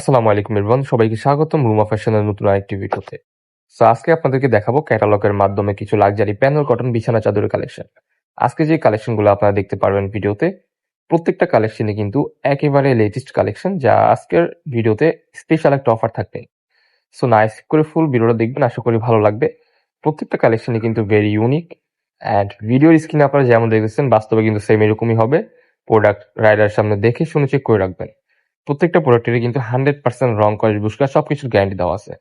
আসসালামু আলাইকুম এরবান সবাইকে স্বাগতম রুমা ফ্যাশনের নতুন আরেকটি ভিডিওতে। সো আজকে আপনাদেরকে দেখাবো ক্যাটালগের মাধ্যমে কিছু লাক্সারি প্যানেল কটন বিছানা, চাদরের কালেকশন আজকে যে কালেকশনগুলো আপনারা দেখতে পারবেন ভিডিওতে, প্রত্যেকটা কালেকশনে কিন্তু একেবারে লেটেস্ট কালেকশন যা আজকের ভিডিওতে স্পেশাল একটা অফার থাকবে। সো নাইস করে ফুল ভিডিওটা দেখবেন, আশা করি ভালো লাগবে। প্রত্যেকটা কালেকশনে কিন্তু ভেরি ইউনিক অ্যান্ড ভিডিওর স্ক্রিনে আপনারা যেমন দেখেছেন বাস্তবে কিন্তু সেম এরকমই হবে। প্রোডাক্ট রাইডার সামনে দেখে শুনে চেক করে রাখবেন। প্রত্যেকটা প্রোডাক্টেরই কিন্তু হান্ড্রেড পার্সেন্ট রং কলেজ বুস্কার সবকিছুর গ্যারান্টি দেওয়া আছে।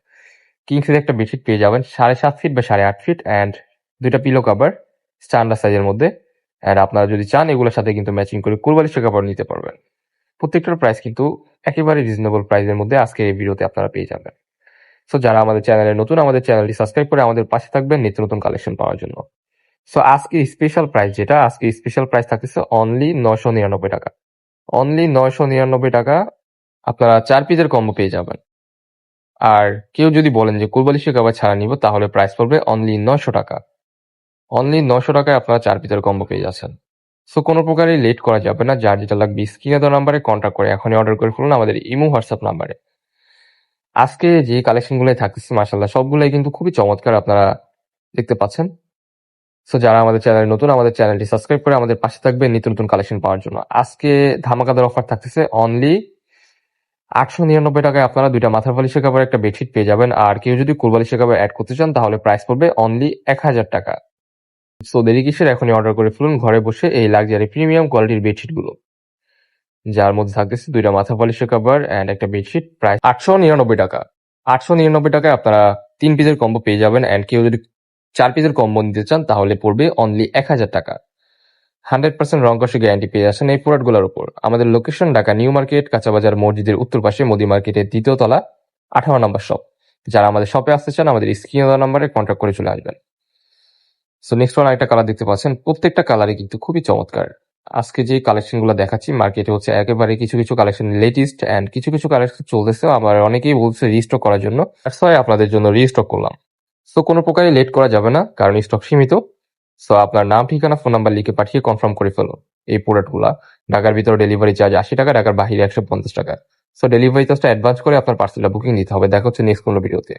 কিংসের একটা বেডশিট পেয়ে যাবেন, সাড়ে সাত ফিট বা সাড়ে আট ফিট অ্যান্ড দুইটা পিলো কাভার স্ট্যান্ডার্ড সাইজের মধ্যে। অ্যান্ড আপনারা যদি চান, এগুলোর সাথে কিন্তু ম্যাচিং করে কুরবালিশের কাপড় নিতে পারবেন। প্রত্যেকটার প্রাইস কিন্তু একেবারে রিজনেবল প্রাইসের মধ্যে আজকে এই ভিডিওতে আপনারা পেয়ে যাবেন। সো যারা আমাদের চ্যানেলে নতুন, আমাদের চ্যানেলটি সাবস্ক্রাইব করে আমাদের পাশে থাকবেন নিত্য নতুন কালেকশন পাওয়ার জন্য। সো আজকে স্পেশাল প্রাইস যেটা, আজকে স্পেশাল প্রাইস থাকতেছে অনলি নশো নিরানব্বই টাকা। অনলি নয়শো নিরানব্বই টাকা আপনারা চার পিসের কম্বো পেয়ে যাবেন। আর কেউ যদি বলেন যে কুরবালিশের কাবার ছাড়া নিব, তাহলে প্রাইস পড়বে অনলি নশো টাকা। অনলি নশো টাকায় আপনারা চার পিসের কম্বো পেয়ে যাচ্ছেন। সো কোনো প্রকারই লেট করা যাবে না। যার যেটা লাগবে স্ক্রিনে দেওয়া নাম্বারে কন্ট্যাক্ট করে এখনই অর্ডার করে ফেলুন আমাদের ইমো হোয়াটসঅ্যাপ নাম্বারে আজকে যে কালেকশনগুলো থাকতেছে মাসাল্লাহ সবগুলোই কিন্তু খুবই চমৎকার আপনারা দেখতে পাচ্ছেন। সো যারা আমাদের চ্যানেল নতুন, আমাদের চ্যানেলটি সাবস্ক্রাইব করে আমাদের পাশে থাকবে নিত্য নতুন কালেকশন পাওয়ার জন্য। আজকে ধামাকাদার অফার থাকতেছে অনলি আটশো নিরানব্বই টাকায় আপনারা দুইটা মাথার বালিশের কাপড়, একটা বেডশিট পেয়ে যাবেন। আর কেউ যদি কুরবালিশের কাপড় অ্যাড করতে চান, তাহলে প্রাইস পড়বে অনলি এক হাজার টাকা। সো দেরি কিসের? এখনই অর্ডার করে ফেলুন। ঘরে বসে এই লাক্সারি প্রিমিয়াম কোয়ালিটির বেডশিটগুলো। যার মধ্যে থাকতেছে দুইটা মাথা পলিশের কাভার অ্যান্ড একটা বেডশিট প্রায় আটশো নিরানব্বই টাকা। আটশো নিরানব্বই টাকায় আপনারা তিন পিসের কম্বো পেয়ে যাবেন। অ্যান্ড কেউ যদি চার পিসের কম্বো নিতে চান, তাহলে পড়বে অনলি এক হাজার টাকা। হান্ড্রেড পার্সেন্ট রং কষে গ্যারান্টি পেয়ে যাচ্ছেন এই প্রোডাক্টগুলোর উপর। আমাদের লোকেশন ঢাকা নিউ মার্কেট কাঁচাবাজার, মসজিদের উত্তর পাশে মোদি মার্কেটের দ্বিতীয় তলা, আঠারো নম্বর শপ যারা আমাদের শপে আসতে চান, আমাদের স্ক্রিনে দেওয়া নাম্বারে কন্ট্যাক্ট করে চলে আসবেন। সো নেক্সট ওয়ান একটা কালার দেখতে পাচ্ছেন। প্রত্যেকটা কালারই কিন্তু খুবই চমৎকার। আজকে যে কালেকশনগুলো দেখাচ্ছি মার্কেটে হচ্ছে একেবারে কিছু কিছু কালেকশন লেটেস্ট অ্যান্ড কিছু কিছু কালেকশন চলতেছে। আবার অনেকেই বলছে রিস্টক করার জন্য। আপনাদের জন্য রিস্টক করলাম। সো কোনো প্রকারে লেট করা যাবে না, কারণ স্টক সীমিত। সো আপনার নাম, ঠিকানা ফোন নাম্বার লিখে পাঠিয়ে কনফার্ম করে ফেলুন। এই প্রোডাক্টগুলা ঢাকার ভিতরে ডেলিভারি চার্জ আশি টাকা, ঢাকার বাহিরে একশো পঞ্চাশ টাকা। সো ডেলিভারি চার্জটা অ্যাডভান্স করে আপনার পার্সেলটা বুকিং নিতে হবে। দেখা হচ্ছে নেক্সট কোনো ভিডিওতে